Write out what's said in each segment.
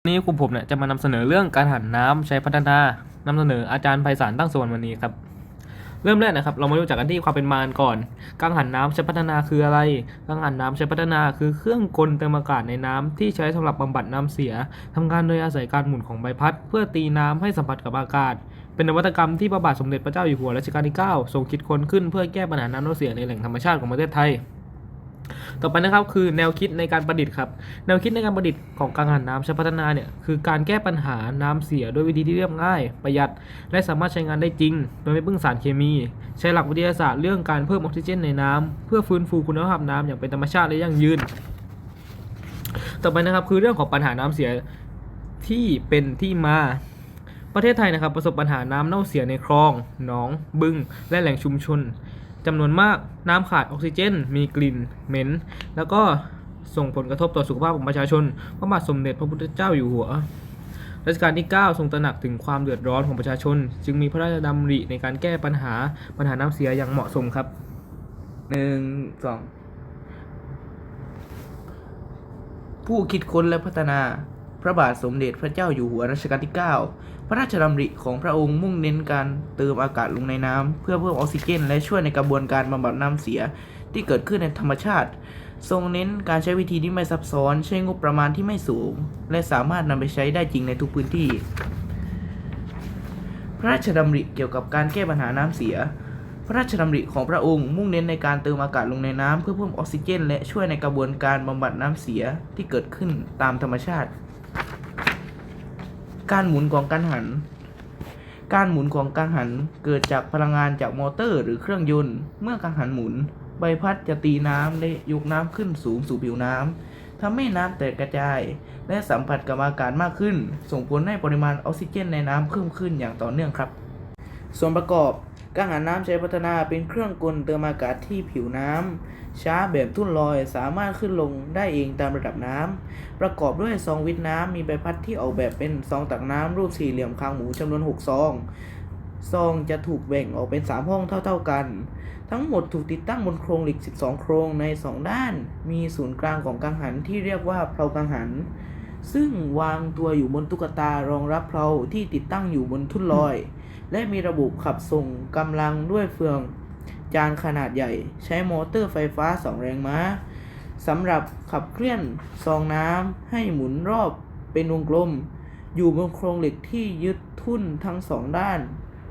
วันนี้กลุ่มผมเนี่ยจะมานำเสนอเรื่องการหันน้ำใช้พัฒนานำเสนออาจารย์ไพศาลตั้งส่วนวันนี้ครับ เริ่มแรกนะครับ เรามารู้จักกันที่ความเป็นมาก่อน กังหันน้ำใช้พัฒนาคืออะไร กังหันน้ำใช้พัฒนาคือเครื่องกลเติมอากาศในน้ำที่ใช้สำหรับบำบัดน้ำเสียทำงานโดยอาศัยการหมุนของใบพัด เพื่อตีน้ำให้สัมผัสกับอากาศ เป็นนวัตกรรมที่พระบาทสมเด็จพระเจ้าอยู่หัวรัชกาลที่ 9 ทรงคิดค้นขึ้นเพื่อแก้ปัญหาน้ำเสียในแหล่งธรรมชาติของประเทศไทย ต่อไปนะครับคือแนวคิดในการประดิษฐ์ครับแนวคิดในการประดิษฐ์ของกังหันน้ำใช้พัฒนาเนี่ยคือการแก้ปัญหาน้ำเสียด้วยวิธีที่เรียบง่าย ประหยัด และสามารถใช้งานได้จริง โดยไม่พึ่งสารเคมี ใช้หลักวิทยาศาสตร์เรื่องการเพิ่มออกซิเจนในน้ำเพื่อฟื้นฟูคุณภาพน้ำอย่างเป็นธรรมชาติและยั่งยืน ต่อไปนะครับคือเรื่องของปัญหาน้ำเสียที่เป็นที่มาประเทศไทยนะครับประสบปัญหาน้ำเน่าเสียในคลอง หนอง บึง และแหล่งชุมชน จำนวนมากน้ำขาดออกซิเจน มีกลิ่นเหม็น แล้วก็ส่งผลกระทบต่อสุขภาพของประชาชน พระบาทสมเด็จพระพุทธเจ้าอยู่หัวรัชกาลที่ 9 ทรงตระหนักถึงความเดือดร้อนของประชาชน จึงมีพระราชดำริในการแก้ปัญหาปัญหาน้ำเสียอย่างเหมาะสมครับหนึ่งสองผู้คิดค้นและพัฒนา พระบาทสมเด็จพระเจ้าอยู่หัวรัชกาลที่ 9 พระราชดำริของพระองค์มุ่งเน้นการเติมอากาศลงในน้ำเพื่อเพิ่มออกซิเจน และช่วยในกระบวนการบำบัดน้ำเสียที่เกิดขึ้นในธรรมชาติ ทรงเน้นการใช้วิธีที่ไม่ซับซ้อน ใช้งบประมาณที่ไม่สูง และสามารถนำไปใช้ได้จริงในทุกพื้นที่ พระราชดำริเกี่ยวกับการแก้ปัญหาน้ำเสีย พระราชดำริของพระองค์มุ่งเน้นในการเติมอากาศลงในน้ำเพื่อเพิ่มออกซิเจน และช่วยในกระบวนการบำบัดน้ำเสียที่เกิดขึ้นตามธรรมชาติ การหมุนของกังหัน การหมุนของกังหันเกิดจากพลังงานจากมอเตอร์ หรือเครื่องยนต์ เมื่อกังหันหมุน ใบพัดจะตีน้ำและยกน้ำขึ้นสูงสู่ผิวน้ำทำให้น้ำแตกกระจาย และสัมผัสกับอากาศมากขึ้น ส่งผลให้ปริมาณออกซิเจนในน้ำเพิ่มขึ้นอย่างต่อเนื่องครับ ส่วนประกอบ กังหันน้ำใช้พัฒนาเป็นเครื่องกลเติมอากาศที่ผิวน้ำช้าแบบทุ่นลอยสามารถขึ้นลงได้เองตามระดับน้ำประกอบด้วยซองวิทน้ำมีใบพัดที่ออกแบบเป็นซองตักน้ำรูปสี่เหลี่ยมคางหมูจำนวน6ซองซองจะถูกแบ่งออกเป็น 3 ห้องเท่า ๆกัน ทั้งหมดถูกติดตั้งบนโครงเหล็ก 12 โครงใน 2 ด้าน มีศูนย์กลางของกังหันที่เรียกว่าเพลากังหัน ซึ่งวางตัวอยู่บนตุ๊กตารองรับเพลาที่ติดตั้งอยู่บนทุ่นลอย และมีระบบขับส่งกำลังด้วยเฟืองจานขนาดใหญ่ ใช้มอเตอร์ไฟฟ้า 2 แรงม้าสำหรับขับเคลื่อนซองน้ำให้หมุนรอบเป็นวงกลม อยู่บนโครงเหล็กที่ยึดทุ่นทั้งสองด้าน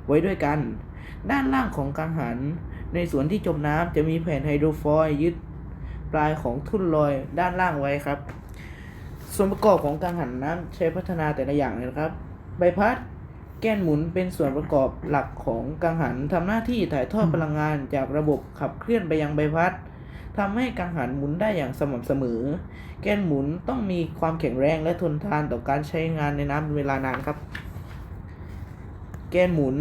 ไว้ด้วยกัน ด้านล่างของกังหัน ในส่วนที่จมน้ำจะมีแผ่นไฮโดรฟอยล์ยึดปลายของทุ่นลอยด้านล่างไว้ครับ ส่วนประกอบของกังหันน้ำใช้พัฒนาแต่ละอย่างเลยนะครับ ใบพัด แกนหมุนเป็นส่วนประกอบหลักของกังหันทำหน้าที่ถ่ายทอดพลังงานจากระบบขับเคลื่อนไปยังใบพัดทำให้กังหันหมุนได้อย่างสม่ำเสมอ แกนหมุนต้องมีความแข็งแรงและทนทานต่อการใช้งานในน้ำเป็นเวลานานครับ แกนหมุน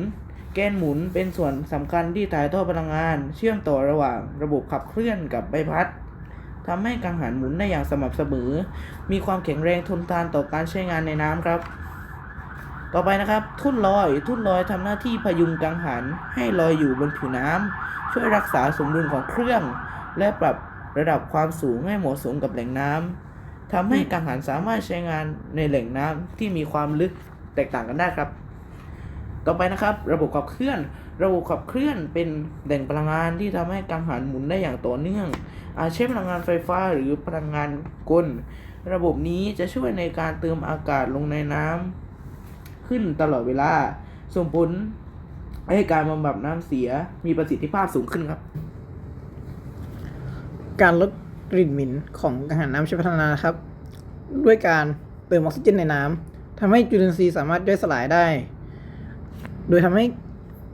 แกนหมุนเป็นส่วนสำคัญที่ถ่ายทอดพลังงาน เชื่อมต่อระหว่างระบบขับเคลื่อนกับใบพัดทำให้กังหันหมุนได้อย่างสม่ำเสมอ มีความแข็งแรงทนทานต่อการใช้งานในน้ำครับ ต่อไปนะครับ ทุ่นลอย ทุ่นลอยทำหน้าที่พยุงกังหันให้ลอยอยู่บนผิวน้ำช่วยรักษาสมดุลของเครื่อง และปรับระดับความสูงให้เหมาะสมกับแหล่งน้ำทำให้กังหันสามารถใช้งานในแหล่งน้ำที่มีความลึกแตกต่างกันได้ครับ ต่อไปนะครับ ระบบขับเคลื่อน ระบบขับเคลื่อนเป็นแหล่งพลังงานที่ทำให้กังหันหมุนได้อย่างต่อเนื่อง อาจใช้พลังงานไฟฟ้าหรือพลังงานกล ระบบนี้จะช่วยในการเติมอากาศลงในน้ำ ขึ้นตลอดเวลา ส่งผลให้การบำบัดน้ำเสียมีประสิทธิภาพสูงขึ้นครับ การลดกลิ่นหม็นของกังหันน้ำใช้พัฒนานครับ ด้วยการเติมออกซิเจนในน้ำทำให้จุลินทรีย์สามารถย่อยสลายได้ โดยทำให้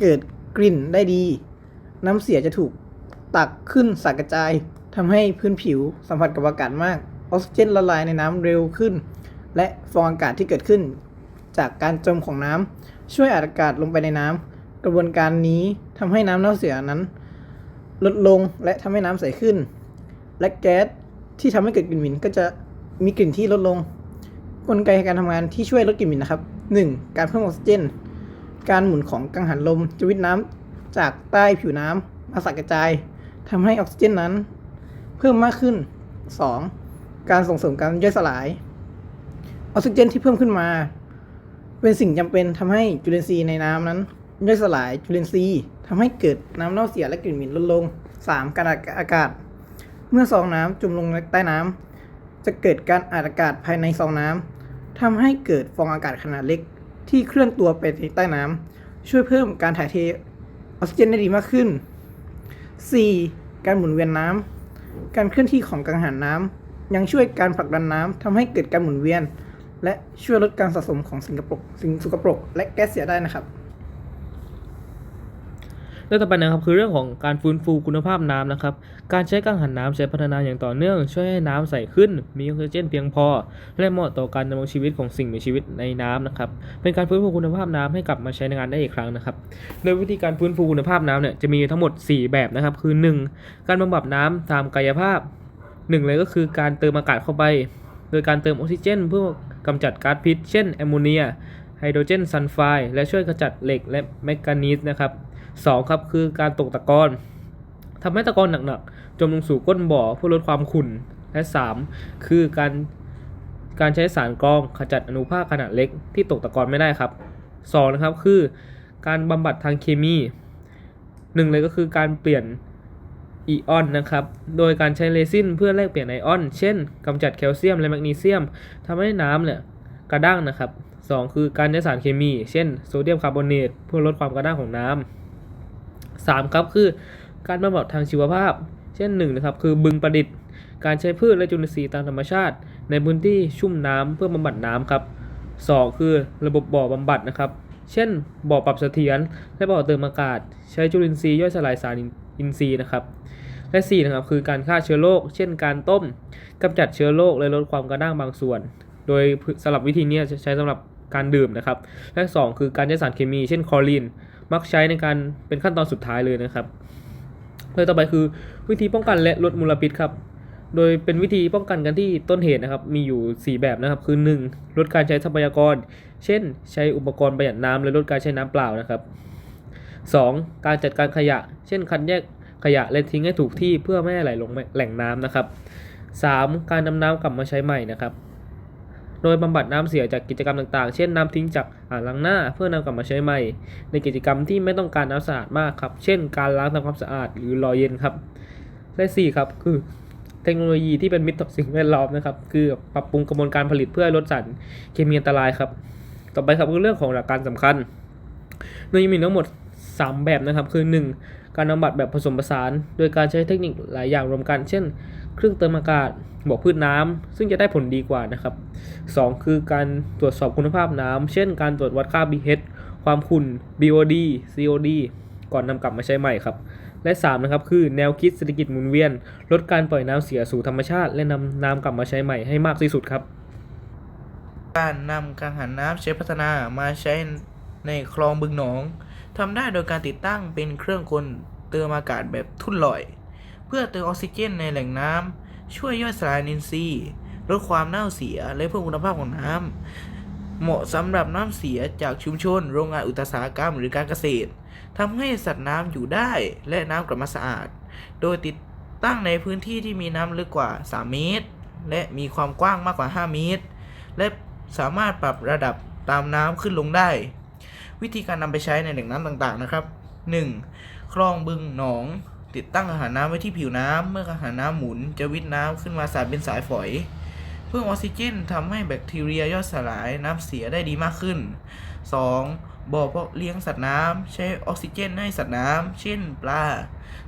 เกิดกลิ่นได้ดี น้ำเสียจะถูกตักขึ้นสักกระจายทำให้พื้นผิวสัมผัสกับอากาศมาก ออกซิเจนละลายในน้ำเร็วขึ้น และฟองอากาศที่เกิดขึ้น จากการจมของน้ำช่วยอัดอากาศลงไปในน้ำกระบวนการนี้ทำให้น้ำเน่าเสียนั้น ลดลงและทำให้น้ำใสขึ้น และแก๊สที่ทำให้เกิดกลิ่นเหม็นก็จะมีกลิ่นที่ลดลง กลไกการทำงานที่ช่วยลดกลิ่นเหม็นนะครับ 1. การเพิ่มออกซิเจน การหมุนของกังหันลมจะวิทน้ำจากใต้ผิวน้ำมาสักกระจายทำให้ออกซิเจนนั้น เพิ่มมากขึ้น 2. การส่งเสริมการย่อยสลาย ออกซิเจนที่เพิ่มขึ้นมา เป็นสิ่งจำเป็นทำให้จุลินทรีย์ในน้ำนั้นย่อยสลายจุลินทรีย์ทำให้เกิดน้ำเน่าเสียและกลิ่นเหม็นลดลง 3. การอัดอากาศ เมื่อซองน้ำจุ่มลงใต้น้ำจะเกิดการอัดอากาศภายในซองน้ำทำให้เกิดฟองอากาศขนาดเล็ก ที่เคลื่อนตัวไปใต้น้ำช่วยเพิ่มการถ่ายเทออกซิเจนได้ดีมากขึ้น 4. การหมุนเวียนน้ำการเคลื่อนที่ของกังหันน้ำยังช่วยการผลักดันน้ำทำให้เกิดการหมุนเวียน และช่วยลดการสะสมของสิ่งกปรกสิ่งสกปรก และแก๊สเสียได้นะครับ เรื่องต่อไปนะครับคือเรื่องของการฟื้นฟูคุณภาพน้ำนะครับ การใช้กังหันน้ำใช้พัฒนาอย่างต่อเนื่อง ช่วยให้น้ำใสขึ้น มีออกซิเจนเพียงพอ และเหมาะต่อการดำรงชีวิตของสิ่งมีชีวิตในน้ำนะครับ เป็นการฟื้นฟูคุณภาพน้ำให้กลับมาใช้ในงานได้อีกครั้งนะครับ โดยวิธีการฟื้นฟูคุณภาพน้ำเนี่ยจะมีทั้งหมด 4 แบบนะครับ คือ 1. การบำบัดน้ำตามกายภาพ 1 เลยก็คือการเติมอากาศเข้าไป โดยการเติมออกซิเจน เพื่อกำจัดก๊าซพิษ เช่นแอมโมเนียไฮโดรเจนซัลไฟด์และช่วยกำจัดเหล็กและแมกนีสนะครับสองครับคือการตกตะกอนทำให้ตะกอนหนักๆ จมลงสู่ก้นบ่อเพื่อลดความขุ่น และสามคือการการใช้สารกรองขจัดอนุภาคขนาดเล็กที่ตกตะกอนไม่ได้ครับสองนะครับคือการบำบัดทางเคมีหนึ่งเลยก็คือการเปลี่ยน อิออนนะครับ โดยการใช้เรซินเพื่อแลกเปลี่ยนไอออน เช่นกำจัดแคลเซียมและแมกนีเซียมทำให้น้ำเนี่ยกระด้างนะครับสองคือการใช้สารเคมี เช่นโซเดียมคาร์บอเนตเพื่อลดความกระด้างของน้ำสามครับคือการบำบัดทางชีวภาพ เช่นหนึ่งนะครับคือบึงประดิษฐ์ การใช้พืชและจุลินทรีย์ตามธรรมชาติ ในพื้นที่ชุ่มน้ำเพื่อบำบัดน้ำครับสองคือระบบบ่อบำบัดนะครับ เช่นบ่อปรับเสถียรและบ่อเติมอากาศ ใช้จุลินทรีย์ย่อยสลายสาร อินทรีย์นะครับ และสี่นะครับคือการฆ่าเชื้อโรคเช่นการต้มกำจัดเชื้อโรคและลดความกระด้างบางส่วน โดยสำหรับวิธีนี้ใช้สำหรับการดื่มนะครับ และสองคือการใช้สารเคมี เช่นคลอรีน มักใช้ในการเป็นขั้นตอนสุดท้ายเลยนะครับโดยต่อไปคือวิธีป้องกันและลดมลพิษครับ โดยเป็นวิธีป้องกันกันที่ต้นเหตุนะครับ มีอยู่ 4 แบบนะครับ คือ 1. ลดการใช้ทรัพยากร เช่น ใช้อุปกรณ์ประหยัดน้ำและลดการใช้น้ำเปล่านะครับ 2. การจัดการขยะ เช่นคัดแยกขยะและทิ้งให้ถูกที่เพื่อไม่ให้ไหลลงแหล่งน้ำนะครับ 3. การนำน้ำกลับมาใช้ใหม่นะครับ โดยบำบัดน้ำเสียจากกิจกรรมต่างๆ เช่นน้ำทิ้งจากอ่างล้างหน้า เพื่อนำกลับมาใช้ใหม่ ในกิจกรรมที่ไม่ต้องการน้ำสะอาดมากครับ เช่น การล้างทำความสะอาดหรือรอเย็นครับ และ4ครับคือเทคโนโลยีที่เป็นมิตรต่อสิ่งแวดล้อมนะครับ คือปรับปรุงกระบวนการผลิตเพื่อลดสารเคมีอันตรายครับ ต่อไปครับคือเรื่องของหลักการสำคัญโดยมีทั้งหมด 3 แบบนะครับ คือ 1. การบำบัดแบบผสมผสาน โดยการใช้เทคนิคหลายอย่างรวมกัน เช่น เครื่องเติมอากาศบ่อพืชน้ำซึ่งจะได้ผลดีกว่านะครับ 2. คือการตรวจสอบคุณภาพน้ำเช่น การตรวจวัดค่า pH ความขุ่น BOD COD ก่อนนำกลับมาใช้ใหม่ครับ และ 3 นะครับ คือแนวคิดเศรษฐกิจหมุนเวียน ลดการปล่อยน้ำเสียสู่ธรรมชาติ และนำน้ำกลับมาใช้ใหม่ให้มากที่สุดครับการนำกังหันน้ำใช้พัฒนามาใช้ในคลองบึงหนอง ทำได้โดยการติดตั้งเป็นเครื่องกลเติมอากาศแบบทุ่นลอย เพื่อเติมออกซิเจนในแหล่งน้ำช่วยย่อยสลายอินทรีย์ลดความเน่าเสียและเพิ่มคุณภาพของน้ำเหมาะสำหรับน้ำเสียจากชุมชน โรงงานอุตสาหกรรมหรือการเกษตรทำให้สัตว์น้ำอยู่ได้และน้ำกลับมาสะอาด โดยติดตั้งในพื้นที่ที่มีน้ำลึกกว่า 3 เมตร และมีความกว้างมากกว่า 5 เมตร และสามารถปรับระดับตามน้ำขึ้นลงได้ วิธีการนำไปใช้ในแหล่งน้ำต่างๆนะครับ 1. คลองบึงหนอง ติดตั้งอาหารน้ำไว้ที่ผิวน้ำเมื่ออาหารน้ำหมุน จะวิทน้ำขึ้นมาสายเป็นสายฝอย เพิ่มออกซิเจนทำให้แบคทีเรียย่อยสลายน้ำเสียได้ดีมากขึ้น 2. บ่อเพาะเลี้ยงสัตว์น้ำใช้ออกซิเจนให้สัตว์น้ำเช่น ปลา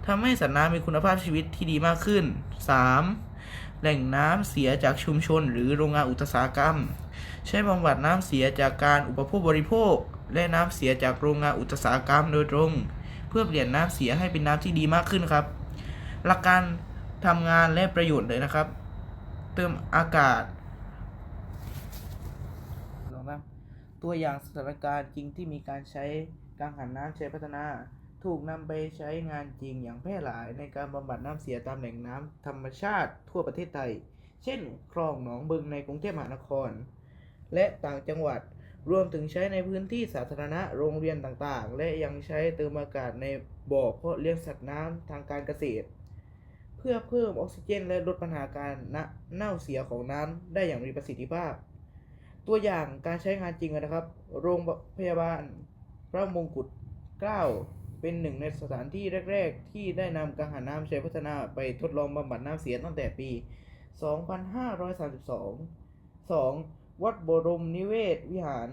ทำให้สัตว์น้ำมีคุณภาพชีวิตที่ดีมากขึ้น 3. แหล่งน้ำเสียจากชุมชน หรือโรงงานอุตสาหกรรม ใช้บำบัดน้ำเสียจากการอุปโภคบริโภค และน้ำเสียจากโรงงานอุตสาหกรรมโดยตรง เพื่อเปลี่ยนน้ำเสียให้เป็นน้ำที่ดีมากขึ้นครับ หลักการทำงานและประโยชน์เลยนะครับ เติมอากาศตัวอย่างสถานการณ์จริงที่มีการใช้กังหันน้ำใช้พัฒนา ถูกนำไปใช้งานจริงอย่างแพร่หลายในการบำบัดน้ำเสียตามแหล่งน้ำธรรมชาติทั่วประเทศไทย เช่น คลองหนองบึงในกรุงเทพมหานคร และต่างจังหวัด รวมถึงใช้ในพื้นที่สาธารณะโรงเรียนต่างๆ และยังใช้เติมอากาศในบ่อเพาะเลี้ยงสัตว์น้ำทางการเกษตร เพื่อเพิ่มออกซิเจน และลดปัญหาการเน่าเสียของน้ำได้อย่างมีประสิทธิภาพ ตัวอย่างการใช้งานจริงนะครับ โรงพยาบาลพระมงกุฎเกล้าเป็นหนึ่งในสถานที่แรก ๆ ที่ได้นำกังหันน้ำใชัยพัฒนาไปทดลองบำบัดน้ำเสียตั้งแต่ปี 2532 2. วัดบรมนิเวศวิหาร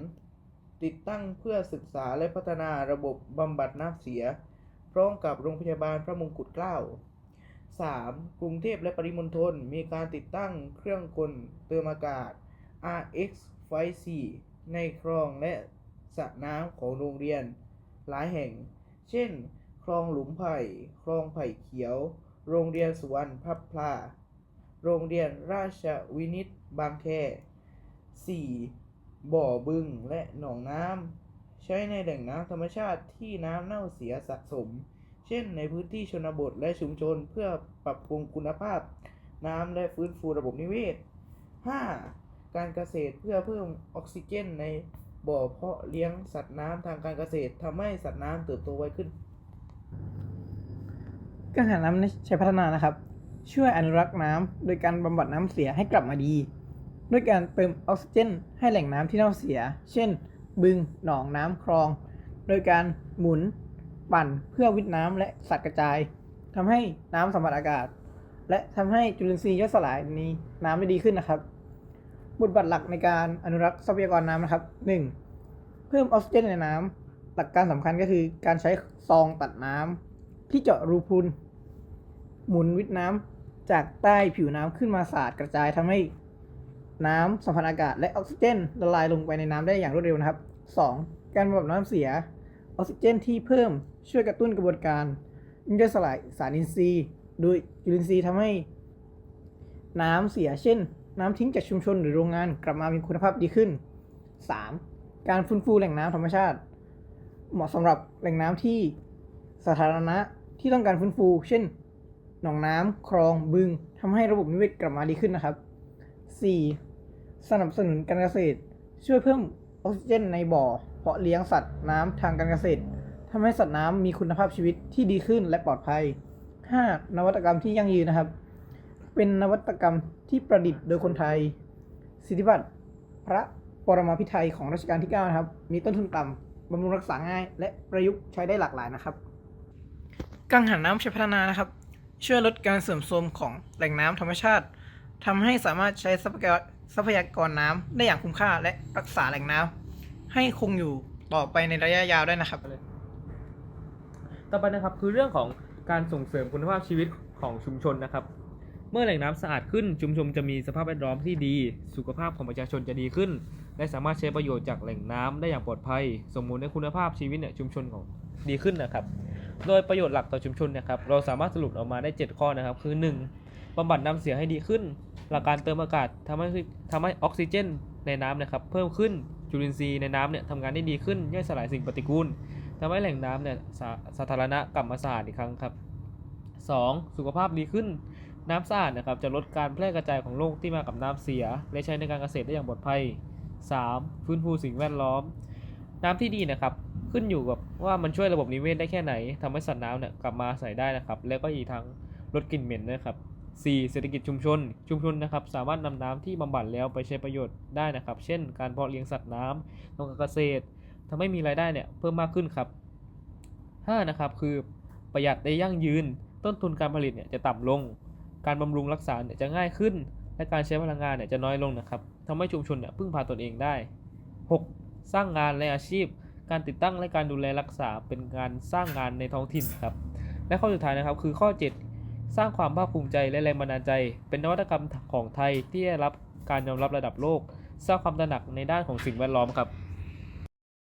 ติดตั้งเพื่อศึกษาและพัฒนาระบบบำบัดน้ำเสีย พร้อมกับโรงพยาบาลพระมงกุฎเกล้า 3. กรุงเทพและปริมณฑลมีการติดตั้งเครื่องกลเติมอากาศ RX ไฟ4ในคลองและสระน้ำของโรงเรียน หลายแห่ง เช่น คลองหลุมไผ่ คลองไผ่เขียว โรงเรียนสุวรรณพับพลา โรงเรียนราชวินิตบางแค 4. บ่อบึงและหนองน้ำใช้ในแหล่งน้ำธรรมชาติที่น้ำเน่าเสียสะสม เช่นในพื้นที่ชนบทและชุมชนเพื่อปรับปรุงคุณภาพ น้ำและฟื้นฟูระบบนิเวศ 5. การเกษตรเพื่อเพิ่มออกซิเจนในบ่อเพาะเลี้ยงสัตว์น้ำทางการเกษตรทำให้สัตว์น้ำเติบโตไวขึ้นกังหันน้ำใช้พัฒนานะครับ ช่วยอนุรักษ์น้ำโดยการบำบัดน้ำเสียให้กลับมาดี ด้วยการเติมออกซิเจน ให้แหล่งน้ำที่เน่าเสีย เช่น บึง หนองน้ำคลอง โดยการหมุนปั่นเพื่อวิทน้ำและสัตว์กระจายทำให้น้ำสัมผัสอากาศ และทำให้จุลินทรีย์ย่อยสลายในน้ำได้ดีขึ้นนะครับ บทบาทหลักในการอนุรักษ์ทรัพยากรน้ำนะครับ 1. เพิ่มออกซิเจนในน้ำหลักการสำคัญก็คือการใช้ซองตัดน้ำที่เจาะรูพรุนหมุนวิทน้ำจากใต้ผิวน้ำขึ้นมาสาดกระจายทำให้ น้ำสัมผัสอากาศและออกซิเจนละลายลงไปในน้ำได้อย่างรวดเร็วนะครับ 2. การบำบัดน้ำเสียออกซิเจนที่เพิ่มช่วยกระตุ้นกระบวนการย่อยสลายสารอินทรีย์โดยจุลินทรีย์ทำให้น้ำเสียเช่น น้ำทิ้งจากชุมชนหรือโรงงานกลับมามีคุณภาพดีขึ้น 3. การฟื้นฟูแหล่งน้ำธรรมชาติ เหมาะสำหรับแหล่งน้ำที่สาธารณะที่ต้องการฟื้นฟู เช่น หนองน้ำคลองบึงทำให้ระบบนิเวศกลับมาดีขึ้นนะครับ 4. สนับสนุนการเกษตร ช่วยเพิ่มออกซิเจนในบ่อ เพาะเลี้ยงสัตว์น้ำทางการเกษตรทำให้สัตว์น้ำมีคุณภาพชีวิตที่ดีขึ้นและปลอดภัย 5. นวัตกรรมที่ยั่งยืนนะครับ เป็นนวัตกรรมที่ประดิษฐ์โดยคนไทย สิทธิบัตรพระปรมาภิไธยของรัชกาลที่9นะครับ มีต้นทุนต่ำบำรุงรักษาง่าย และประยุกต์ใช้ได้หลากหลายนะครับ กังหันน้ำใช้พัฒนานะครับ ช่วยลดการเสื่อมโทรมของแหล่งน้ำธรรมชาติทำให้สามารถใช้ทรัพยากร ทรัพยากรน้ำได้อย่างคุ้มค่าและรักษาแหล่งน้ำให้คงอยู่ต่อไปในระยะยาวได้นะครับ ต่อไปนะครับคือเรื่องของการส่งเสริมคุณภาพชีวิตของชุมชนนะครับ เมื่อแหล่งน้ำสะอาดขึ้นชุมชนจะมีสภาพแวดล้อมที่ดี สุขภาพของประชาชนจะดีขึ้น และสามารถใช้ประโยชน์จากแหล่งน้ำได้อย่างปลอดภัย สมมูลในคุณภาพชีวิตเนี่ยชุมชนของดีขึ้นนะครับ โดยประโยชน์หลักต่อชุมชนนะครับเราสามารถสรุปออกมาได้ 7 ข้อนะครับ คือ 1. บำบัดน้ำเสียให้ดีขึ้น หลักการเติมอากาศทำให้ทำให้ออกซิเจนในน้ำนะครับเพิ่มขึ้นจุลินทรีย์ในน้ำเนี่ยทำงานได้ดีขึ้นย่อยสลายสิ่งปฏิกูลทำให้แหล่งน้ำเนี่ยสสาธารณะกลับมาสะอาดอีกครั้งครับ 2. สุขภาพดีขึ้นน้ำสะอาดนะครับจะลดการแพร่กระจายของโรคที่มากับน้ำเสีย และใช้ในการเกษตรได้อย่างปลอดภัย 3. ฟื้นฟูสิ่งแวดล้อม น้ำที่ดีนะครับขึ้นอยู่กับว่ามันช่วยระบบนิเวศได้แค่ไหนทำให้สัตว์น้ำเนี่ยกลับมาอาศัยได้นะครับ แล้วก็อีกทั้งลดกลิ่นเหม็นด้วยครับ 4. เศรษฐกิจชุมชน ชุมชนนะครับสามารถนำน้ำที่บำบัดแล้วไปใช้ประโยชน์ได้นะครับ เช่น การเพาะเลี้ยงสัตว์น้ำทำการเกษตรทำให้มีรายได้เนี่ยเพิ่มมากขึ้นครับ 5 นะครับคือประหยัดได้ยั่งยืน ต้นทุนการผลิตเนี่ยจะต่ำลง การบำรุงรักษาเนี่ยจะง่ายขึ้น และการใช้พลังงานเนี่ยจะน้อยลงนะครับทำให้ชุมชนเนี่ยพึ่งพาตนเองได้ 6. สร้างงานและอาชีพ การติดตั้งและการดูแลรักษาเป็นการสร้างงานในท้องถิ่นครับและข้อสุดท้ายนะครับคือข้อ 7 สร้างความภาคภูมิใจและแรงบันดาลใจ เป็นนวัตกรรมของไทยที่ได้รับการยอมรับระดับโลก สร้างความตระหนักในด้านของสิ่งแวดล้อมครับ